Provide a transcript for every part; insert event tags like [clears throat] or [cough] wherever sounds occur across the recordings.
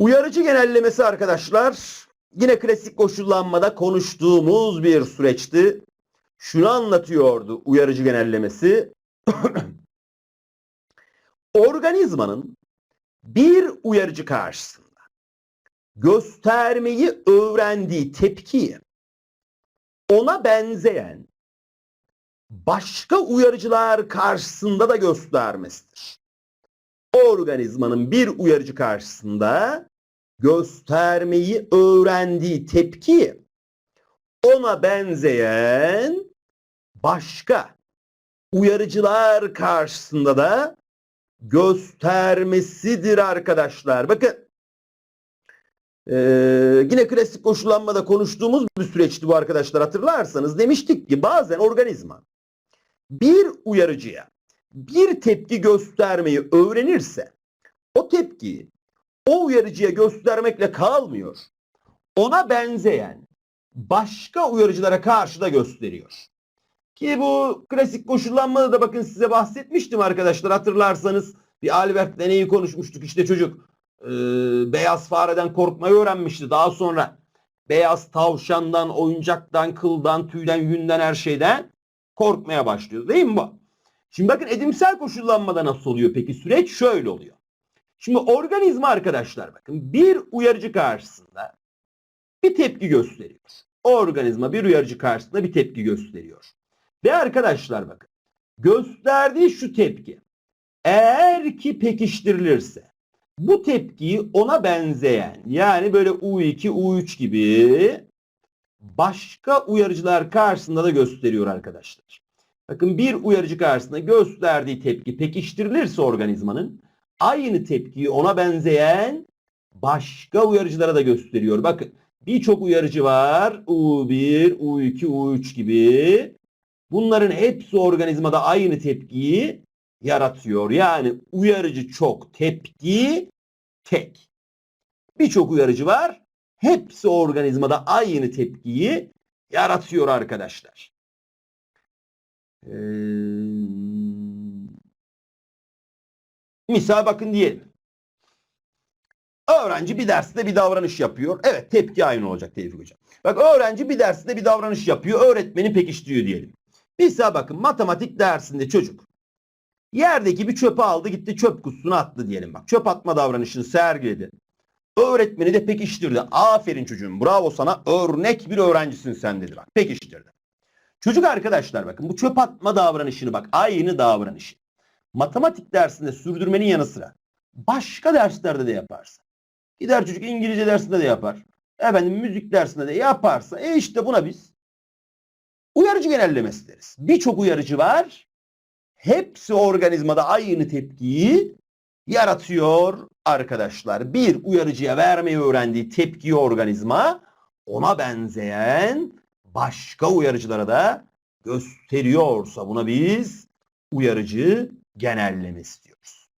Uyarıcı genellemesi arkadaşlar yine klasik koşullanmada konuştuğumuz bir süreçti. Şunu anlatıyordu uyarıcı genellemesi. [clears throat] Organizmanın bir uyarıcı karşısında göstermeyi öğrendiği tepkiyi ona benzeyen başka uyarıcılar karşısında da göstermesidir. Organizmanın bir uyarıcı karşısında göstermeyi öğrendiği tepkiyi ona benzeyen başka uyarıcılar karşısında da göstermesidir arkadaşlar. Bakın ee, yine klasik koşullanmada konuştuğumuz bir süreçti bu arkadaşlar hatırlarsanız. Demiştik ki bazen organizma bir uyarıcıya bir tepki göstermeyi öğrenirse o tepkiyi o uyarıcıya göstermekle kalmıyor. Ona benzeyen başka uyarıcılara karşı da gösteriyor. Ki bu klasik koşullanmada da bakın size bahsetmiştim arkadaşlar hatırlarsanız bir Albert deneyi konuşmuştuk işte çocuk e, beyaz fareden korkmayı öğrenmişti. Daha sonra beyaz tavşandan, oyuncaktan, kıldan, tüyden, yünden her şeyden korkmaya başlıyor. Değil mi bu? Şimdi bakın edimsel koşullanmada nasıl oluyor peki süreç? Şöyle oluyor. Şimdi organizma arkadaşlar bakın bir uyarıcı karşısında bir tepki gösteriyor. Organizma bir uyarıcı karşısında bir tepki gösteriyor. Ve arkadaşlar bakın gösterdiği şu tepki eğer ki pekiştirilirse bu tepkiyi ona benzeyen yani böyle U2, U3 gibi başka uyarıcılar karşısında da gösteriyor arkadaşlar. Bakın bir uyarıcı karşısında gösterdiği tepki pekiştirilirse organizmanın aynı tepkiyi ona benzeyen başka uyarıcılara da gösteriyor. Bakın birçok uyarıcı var. U1, U2, U3 gibi. Bunların hepsi organizmada aynı tepkiyi yaratıyor. Yani uyarıcı çok, tepki tek. Birçok uyarıcı var. Hepsi organizmada aynı tepkiyi yaratıyor arkadaşlar. Ee, misal bakın diyelim. Öğrenci bir derste bir davranış yapıyor. Evet tepki aynı olacak Tevfik Hocam. Bak öğrenci bir derste bir davranış yapıyor. Öğretmeni pekiştiriyor diyelim. Misal bakın matematik dersinde çocuk yerdeki bir çöpü aldı gitti çöp kutusuna attı diyelim. Bak çöp atma davranışını sergiledi. Öğretmeni de pekiştirdi. Aferin çocuğum bravo sana örnek bir öğrencisin sen dedi bak pekiştirdi. Çocuk arkadaşlar bakın bu çöp atma davranışını bak aynı davranışı. Matematik dersinde sürdürmenin yanı sıra başka derslerde de yaparsa. Gider çocuk İngilizce dersinde de yapar. Efendim müzik dersinde de yaparsa e işte buna biz uyarıcı genellemesi deriz. Birçok uyarıcı var. Hepsi organizmada aynı tepkiyi yaratıyor arkadaşlar. Bir uyarıcıya vermeyi öğrendiği tepkiyi organizma ona benzeyen başka uyarıcılara da gösteriyorsa buna biz uyarıcı genellemesi diyoruz.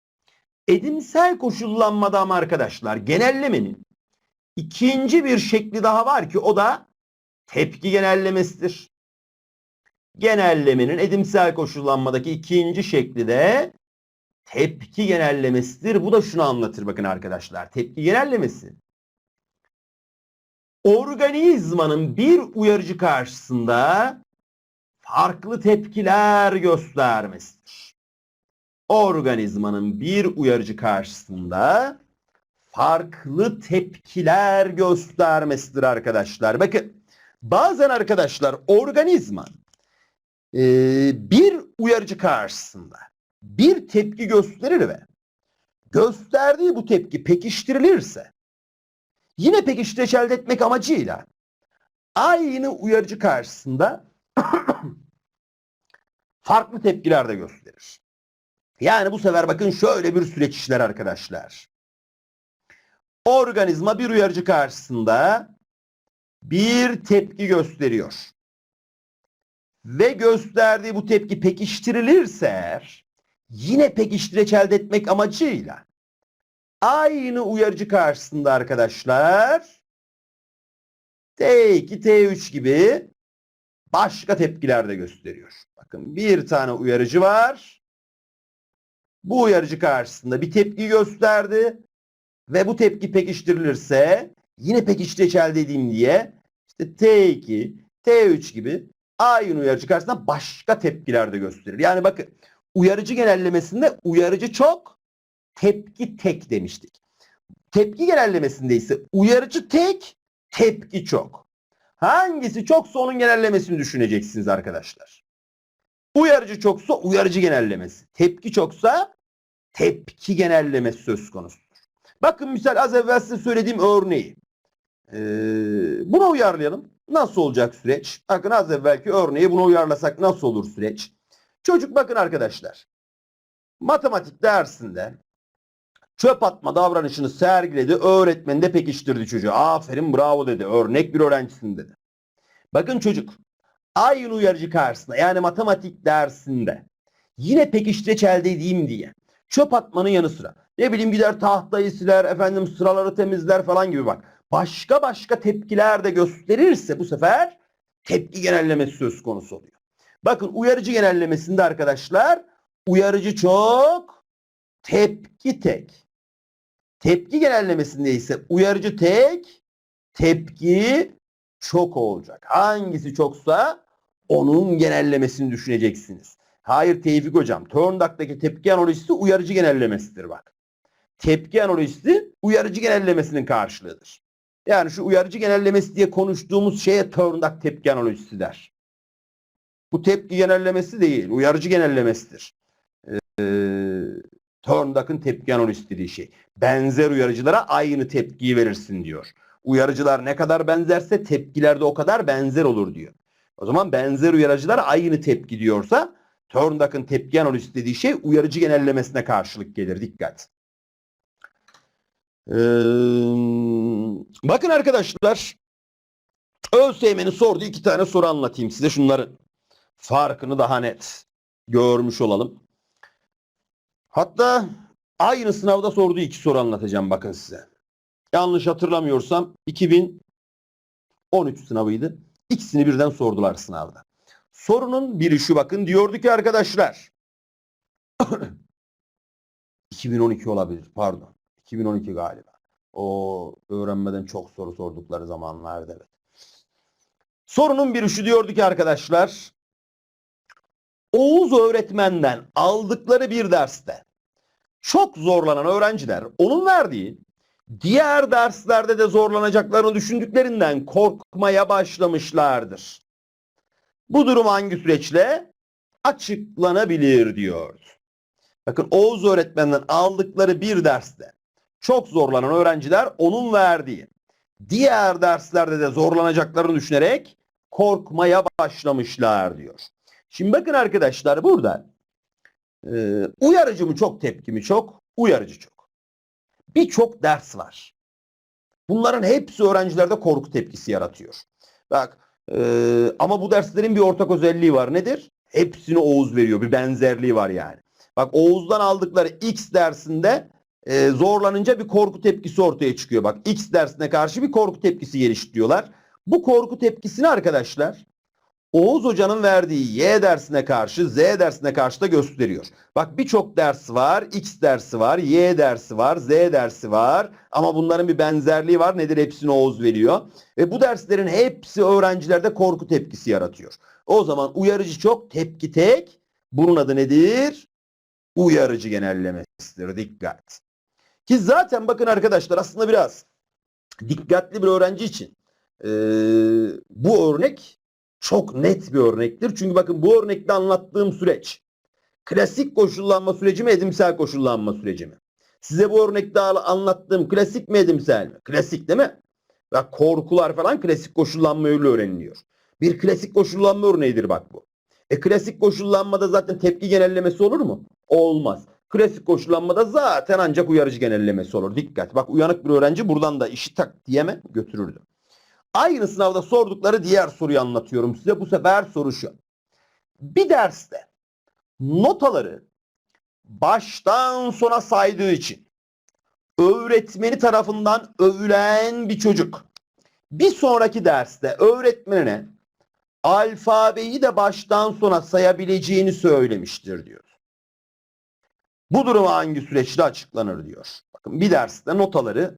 Edimsel koşullanmada ama arkadaşlar genellemenin ikinci bir şekli daha var ki o da tepki genellemesidir. Genellemenin edimsel koşullanmadaki ikinci şekli de tepki genellemesidir. Bu da şunu anlatır bakın arkadaşlar. Tepki genellemesi organizmanın bir uyarıcı karşısında farklı tepkiler göstermesidir. Organizmanın bir uyarıcı karşısında farklı tepkiler göstermesidir arkadaşlar. Bakın bazen arkadaşlar organizma e, bir uyarıcı karşısında bir tepki gösterir ve gösterdiği bu tepki pekiştirilirse yine pekiştireç elde etmek amacıyla aynı uyarıcı karşısında [clears throat] farklı tepkiler de gösterir. Yani bu sefer bakın şöyle bir süreç işler arkadaşlar. Organizma bir uyarıcı karşısında bir tepki gösteriyor. Ve gösterdiği bu tepki pekiştirilirse yine pekiştireç elde etmek amacıyla aynı uyarıcı karşısında arkadaşlar T2, T3 gibi başka tepkiler de gösteriyor. Bakın bir tane uyarıcı var. Bu uyarıcı karşısında bir tepki gösterdi ve bu tepki pekiştirilirse yine pekiştireç elde diye işte T2, T3 gibi aynı uyarıcı karşısında başka tepkiler de gösterir. Yani bakın uyarıcı genellemesinde uyarıcı çok, tepki tek demiştik. Tepki genellemesinde ise uyarıcı tek, tepki çok. Hangisi çoksa onun genellemesini düşüneceksiniz arkadaşlar. Uyarıcı çoksa uyarıcı genellemesi. Tepki çoksa tepki genellemesi söz konusudur. Bakın misal az evvel size söylediğim örneği. Ee, buna uyarlayalım. Nasıl olacak süreç? Bakın az evvelki örneği buna uyarlasak nasıl olur süreç? Çocuk bakın arkadaşlar. Matematik dersinde çöp atma davranışını sergiledi. Öğretmen de pekiştirdi çocuğu. Aferin bravo dedi. Örnek bir öğrencisin dedi. Bakın çocuk aynı uyarıcı karşısında yani matematik dersinde yine pekiştireç elde edeyim diye çöp atmanın yanı sıra ne bileyim gider tahtayı siler efendim sıraları temizler falan gibi bak. Başka başka tepkiler de gösterirse bu sefer tepki genellemesi söz konusu oluyor. Bakın uyarıcı genellemesinde arkadaşlar uyarıcı çok tepki tek. Tepki genellemesinde ise uyarıcı tek tepki çok olacak. Hangisi çoksa onun genellemesini düşüneceksiniz. Hayır Tevfik hocam. Thorndike'daki tepki analojisi uyarıcı genellemesidir bak. Tepki analojisi uyarıcı genellemesinin karşılığıdır. Yani şu uyarıcı genellemesi diye konuştuğumuz şeye Thorndike tepki analojisi der. Bu tepki genellemesi değil. Uyarıcı genellemesidir. Thorndike'ın tepki analojisi dediği şey. Benzer uyarıcılara aynı tepkiyi verirsin diyor. Uyarıcılar ne kadar benzerse tepkiler de o kadar benzer olur diyor. O zaman benzer uyarıcılar aynı tepki diyorsa Thorndike'ın tepki analojisi dediği şey uyarıcı genellemesine karşılık gelir. Dikkat. Ee, bakın arkadaşlar ÖSYM'nin sorduğu iki tane soru anlatayım size. Şunların farkını daha net görmüş olalım. Hatta aynı sınavda sorduğu iki soru anlatacağım bakın size. Yanlış hatırlamıyorsam 2013 sınavıydı. İkisini birden sordular sınavda. Sorunun biri şu bakın diyordu ki arkadaşlar [clears throat] 2012 olabilir pardon. 2012 galiba. O öğrenmeden çok soru sordukları zamanlarda evet. Sorunun biri şu diyordu ki arkadaşlar Oğuz öğretmenden aldıkları bir derste çok zorlanan öğrenciler onun verdiği diğer derslerde de zorlanacaklarını düşündüklerinden korkmaya başlamışlardır. Bu durum hangi süreçle açıklanabilir diyor. Bakın Oğuz öğretmenden aldıkları bir derste çok zorlanan öğrenciler onun verdiği diğer derslerde de zorlanacaklarını düşünerek korkmaya başlamışlar diyor. Şimdi bakın arkadaşlar burada e, uyarıcı mı çok tepki mi çok? Uyarıcı çok. Birçok ders var. Bunların hepsi öğrencilerde korku tepkisi yaratıyor. Bak e, ama bu derslerin bir ortak özelliği var. Nedir? Hepsini Oğuz veriyor. Bir benzerliği var yani. Bak Oğuz'dan aldıkları X dersinde e, zorlanınca bir korku tepkisi ortaya çıkıyor. Bak X dersine karşı bir korku tepkisi geliştiriyorlar. Bu korku tepkisini arkadaşlar Oğuz Hoca'nın verdiği Y dersine karşı Z dersine karşı da gösteriyor. Bak birçok ders var. X dersi var. Y dersi var. Z dersi var. Ama bunların bir benzerliği var. Nedir? Hepsini Oğuz veriyor. Ve bu derslerin hepsi öğrencilerde korku tepkisi yaratıyor. O zaman uyarıcı çok, tepki tek. Bunun adı nedir? Uyarıcı genellemesidir. Dikkat. Ki zaten bakın arkadaşlar aslında biraz dikkatli bir öğrenci için ee, bu örnek çok net bir örnektir. Çünkü bakın bu örnekte anlattığım süreç klasik koşullanma süreci mi edimsel koşullanma süreci mi? Size bu örnekte anlattığım klasik mi edimsel mi? Klasik değil mi? Ve korkular falan klasik koşullanma öyle öğreniliyor. Bir klasik koşullanma örneğidir bak bu. E klasik koşullanmada zaten tepki genellemesi olur mu? Olmaz. Klasik koşullanmada zaten ancak uyarıcı genellemesi olur. Dikkat. Bak uyanık bir öğrenci buradan da işi tak diyeme götürürdü. Aynı sınavda sordukları diğer soruyu anlatıyorum size. Bu sefer soru şu. Bir derste notaları baştan sona saydığı için öğretmeni tarafından övülen bir çocuk bir sonraki derste öğretmenine alfabeyi de baştan sona sayabileceğini söylemiştir diyor. Bu durum hangi süreçte açıklanır diyor. Bakın bir derste notaları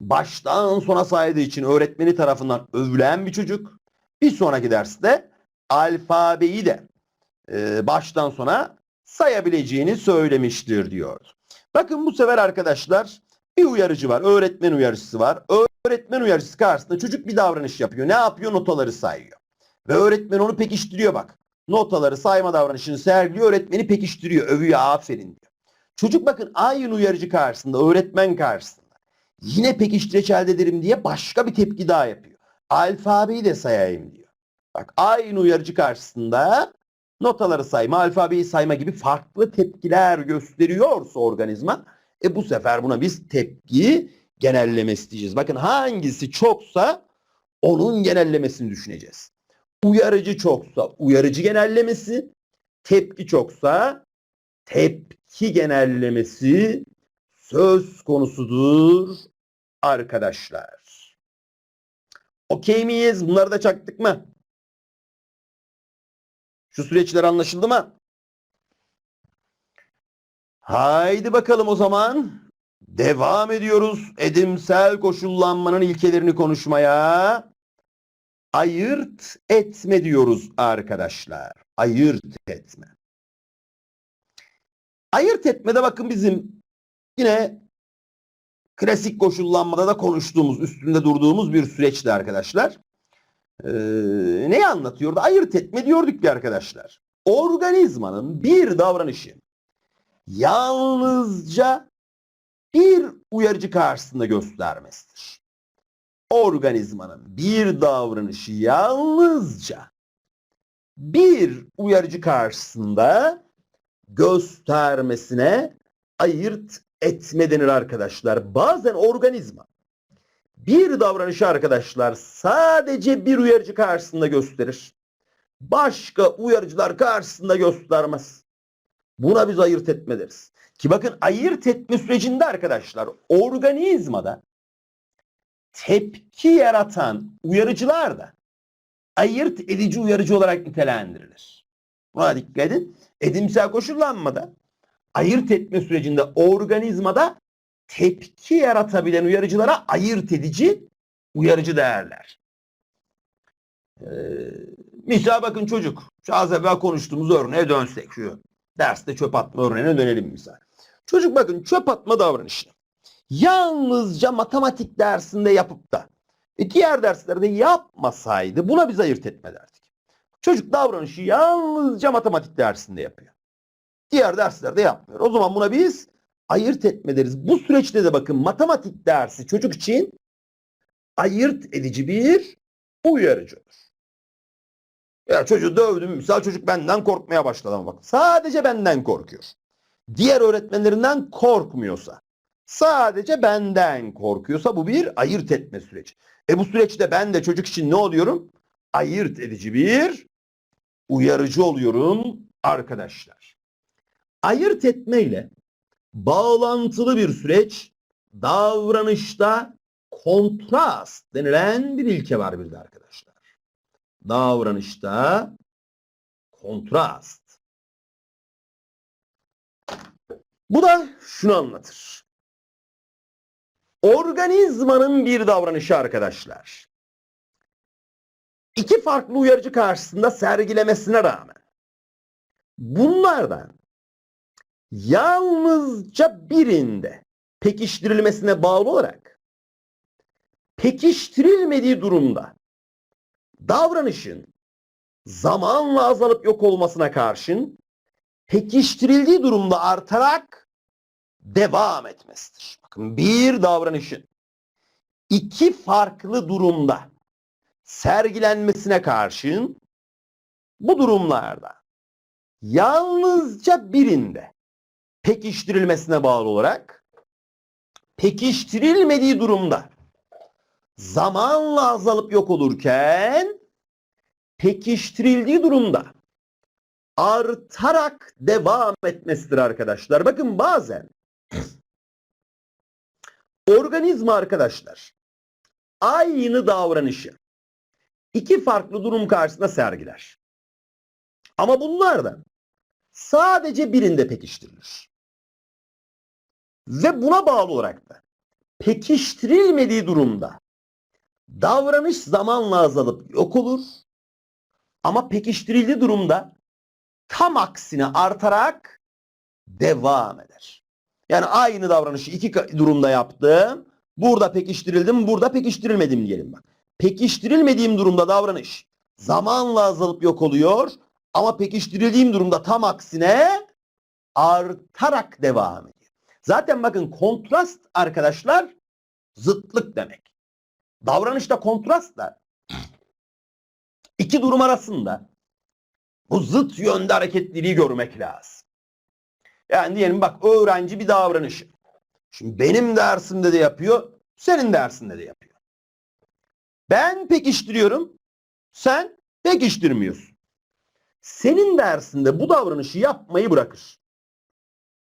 baştan sona saydığı için öğretmeni tarafından övülen bir çocuk. Bir sonraki derste alfabeyi de e, baştan sona sayabileceğini söylemiştir diyor. Bakın bu sefer arkadaşlar bir uyarıcı var. Öğretmen uyarıcısı var. Öğretmen uyarıcısı karşısında çocuk bir davranış yapıyor. Ne yapıyor? Notaları sayıyor. Ve öğretmen onu pekiştiriyor bak. Notaları sayma davranışını sergiliyor. Öğretmeni pekiştiriyor. Övüyor. Aferin diyor. Çocuk bakın aynı uyarıcı karşısında, öğretmen karşısında. Yine pekiştireç elde ederim diye başka bir tepki daha yapıyor. Alfabeyi de sayayım diyor. Bak aynı uyarıcı karşısında notaları sayma, alfabeyi sayma gibi farklı tepkiler gösteriyorsa organizma e bu sefer buna biz tepki genellemesi diyeceğiz. Bakın hangisi çoksa onun genellemesini düşüneceğiz. Uyarıcı çoksa uyarıcı genellemesi, tepki çoksa tepki genellemesi söz konusudur arkadaşlar. Okey miyiz? Bunları da çaktık mı? Şu süreçler anlaşıldı mı? Haydi bakalım o zaman. Devam ediyoruz edimsel koşullanmanın ilkelerini konuşmaya. Ayırt etme diyoruz arkadaşlar. Ayırt etme. Ayırt etmede bakın bizim yine klasik koşullanmada da konuştuğumuz, üstünde durduğumuz bir süreçti arkadaşlar. Ee, neyi anlatıyordu? Ayırt etme diyorduk ki arkadaşlar. Organizmanın bir davranışı yalnızca bir uyarıcı karşısında göstermesidir. Organizmanın bir davranışı yalnızca bir uyarıcı karşısında göstermesine ayırt etme denir arkadaşlar. Bazen organizma bir davranışı arkadaşlar sadece bir uyarıcı karşısında gösterir. Başka uyarıcılar karşısında göstermez. Buna biz ayırt etme deriz. Ki bakın ayırt etme sürecinde arkadaşlar organizmada tepki yaratan uyarıcılar da ayırt edici uyarıcı olarak nitelendirilir. Buna dikkat edin. Edimsel koşullanmada ayırt etme sürecinde organizmada tepki yaratabilen uyarıcılara ayırt edici uyarıcı değerler. Ee, misal bakın çocuk. Şu az evvel konuştuğumuz örneğe dönsek şu derste çöp atma örneğine dönelim misal. Çocuk bakın çöp atma davranışını yalnızca matematik dersinde yapıp da e, diğer derslerde yapmasaydı buna biz ayırt etme derdik. Çocuk davranışı yalnızca matematik dersinde yapıyor. Diğer derslerde yapmıyor. O zaman buna biz ayırt etme deriz. Bu süreçte de bakın matematik dersi çocuk için ayırt edici bir uyarıcıdır. Ya çocuğu dövdüm. Misal çocuk benden korkmaya başladı ama bak. Sadece benden korkuyor. Diğer öğretmenlerinden korkmuyorsa, sadece benden korkuyorsa bu bir ayırt etme süreci. E bu süreçte ben de çocuk için ne oluyorum? Ayırt edici bir uyarıcı oluyorum arkadaşlar. Ayırt etme ile bağlantılı bir süreç davranışta kontrast denilen bir ilke var bir de arkadaşlar. Davranışta kontrast. Bu da şunu anlatır. Organizmanın bir davranışı arkadaşlar. İki farklı uyarıcı karşısında sergilemesine rağmen bunlardan yalnızca birinde pekiştirilmesine bağlı olarak pekiştirilmediği durumda davranışın zamanla azalıp yok olmasına karşın pekiştirildiği durumda artarak devam etmesidir. Bakın bir davranışın iki farklı durumda sergilenmesine karşın bu durumlarda yalnızca birinde pekiştirilmesine bağlı olarak pekiştirilmediği durumda zamanla azalıp yok olurken pekiştirildiği durumda artarak devam etmesidir arkadaşlar. Bakın bazen organizma arkadaşlar aynı davranışı iki farklı durum karşısında sergiler. Ama bunlardan sadece birinde pekiştirilir. Ve buna bağlı olarak da pekiştirilmediği durumda davranış zamanla azalıp yok olur. Ama pekiştirildiği durumda tam aksine artarak devam eder. Yani aynı davranışı iki durumda yaptım. Burada pekiştirildim, burada pekiştirilmedim diyelim bak. Pekiştirilmediğim durumda davranış zamanla azalıp yok oluyor. Ama pekiştirildiğim durumda tam aksine artarak devam ediyor. Zaten bakın kontrast arkadaşlar zıtlık demek. Davranışta kontrast da iki durum arasında bu zıt yönde hareketliliği görmek lazım. Yani diyelim bak öğrenci bir davranışı. Şimdi benim dersimde de yapıyor, senin dersinde de yapıyor. Ben pekiştiriyorum, sen pekiştirmiyorsun. Senin dersinde bu davranışı yapmayı bırakır.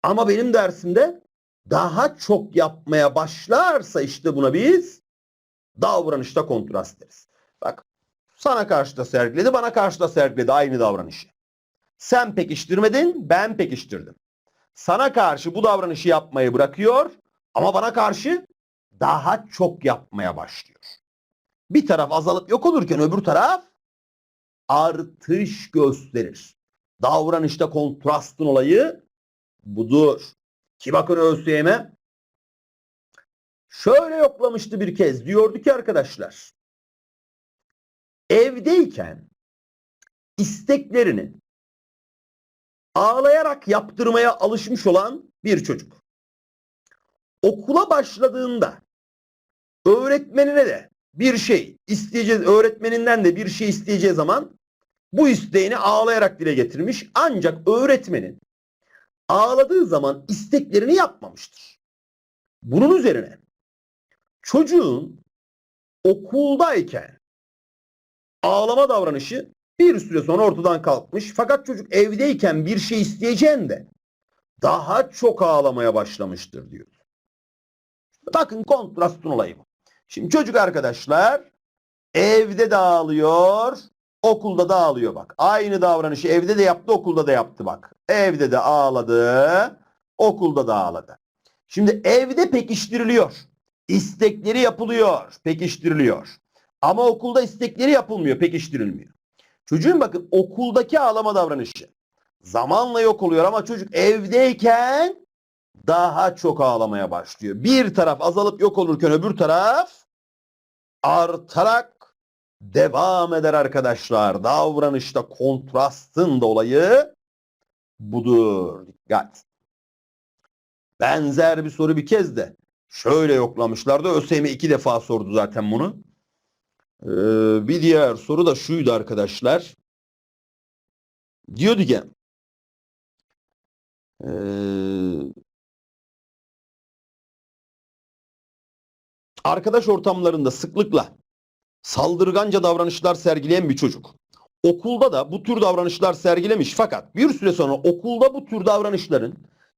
Ama benim dersimde daha çok yapmaya başlarsa işte buna biz davranışta kontrast deriz. Bak sana karşı da sergiledi, bana karşı da sergiledi aynı davranışı. Sen pekiştirmedin, ben pekiştirdim. Sana karşı bu davranışı yapmayı bırakıyor ama bana karşı daha çok yapmaya başlıyor. Bir taraf azalıp yok olurken öbür taraf artış gösterir. Davranışta kontrastın olayı budur. Ki bakın ÖSYM şöyle yoklamıştı bir kez. Diyordu ki arkadaşlar evdeyken isteklerini ağlayarak yaptırmaya alışmış olan bir çocuk. Okula başladığında öğretmenine de bir şey isteyeceğiz, öğretmeninden de bir şey isteyeceği zaman bu isteğini ağlayarak dile getirmiş. Ancak öğretmenin ağladığı zaman isteklerini yapmamıştır. Bunun üzerine çocuğun okuldayken ağlama davranışı bir süre sonra ortadan kalkmış. Fakat çocuk evdeyken bir şey isteyeceğinde daha çok ağlamaya başlamıştır diyor. Bakın kontrastın olayı bu. Şimdi çocuk arkadaşlar evde de ağlıyor, okulda da ağlıyor bak. Aynı davranışı evde de yaptı, okulda da yaptı bak. Evde de ağladı, okulda da ağladı. Şimdi evde pekiştiriliyor. İstekleri yapılıyor, pekiştiriliyor. Ama okulda istekleri yapılmıyor, pekiştirilmiyor. Çocuğun bakın okuldaki ağlama davranışı zamanla yok oluyor ama çocuk evdeyken daha çok ağlamaya başlıyor. Bir taraf azalıp yok olurken öbür taraf artarak devam eder arkadaşlar. Davranışta kontrastın da budur. Dikkat. Benzer bir soru bir kez de şöyle yoklamışlardı. ÖSYM iki defa sordu zaten bunu. Ee, bir diğer soru da şuydu arkadaşlar. Diyordu ki ee, arkadaş ortamlarında sıklıkla saldırganca davranışlar sergileyen bir çocuk. Okulda da bu tür davranışlar sergilemiş fakat bir süre sonra okulda bu tür davranışların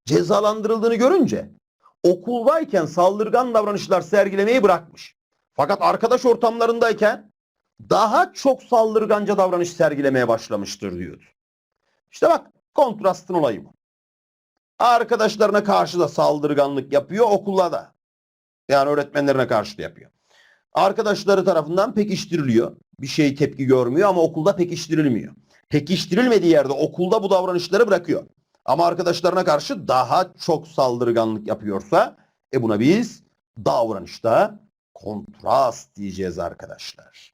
cezalandırıldığını görünce okuldayken saldırgan davranışlar sergilemeyi bırakmış. Fakat arkadaş ortamlarındayken daha çok saldırganca davranış sergilemeye başlamıştır diyordu. İşte bak kontrastın olayı bu. Arkadaşlarına karşı da saldırganlık yapıyor okulda da. Yani öğretmenlerine karşı da yapıyor. Arkadaşları tarafından pekiştiriliyor. Bir şey tepki görmüyor ama okulda pekiştirilmiyor. Pekiştirilmediği yerde okulda bu davranışları bırakıyor. Ama arkadaşlarına karşı daha çok saldırganlık yapıyorsa e buna biz davranışta kontrast diyeceğiz arkadaşlar.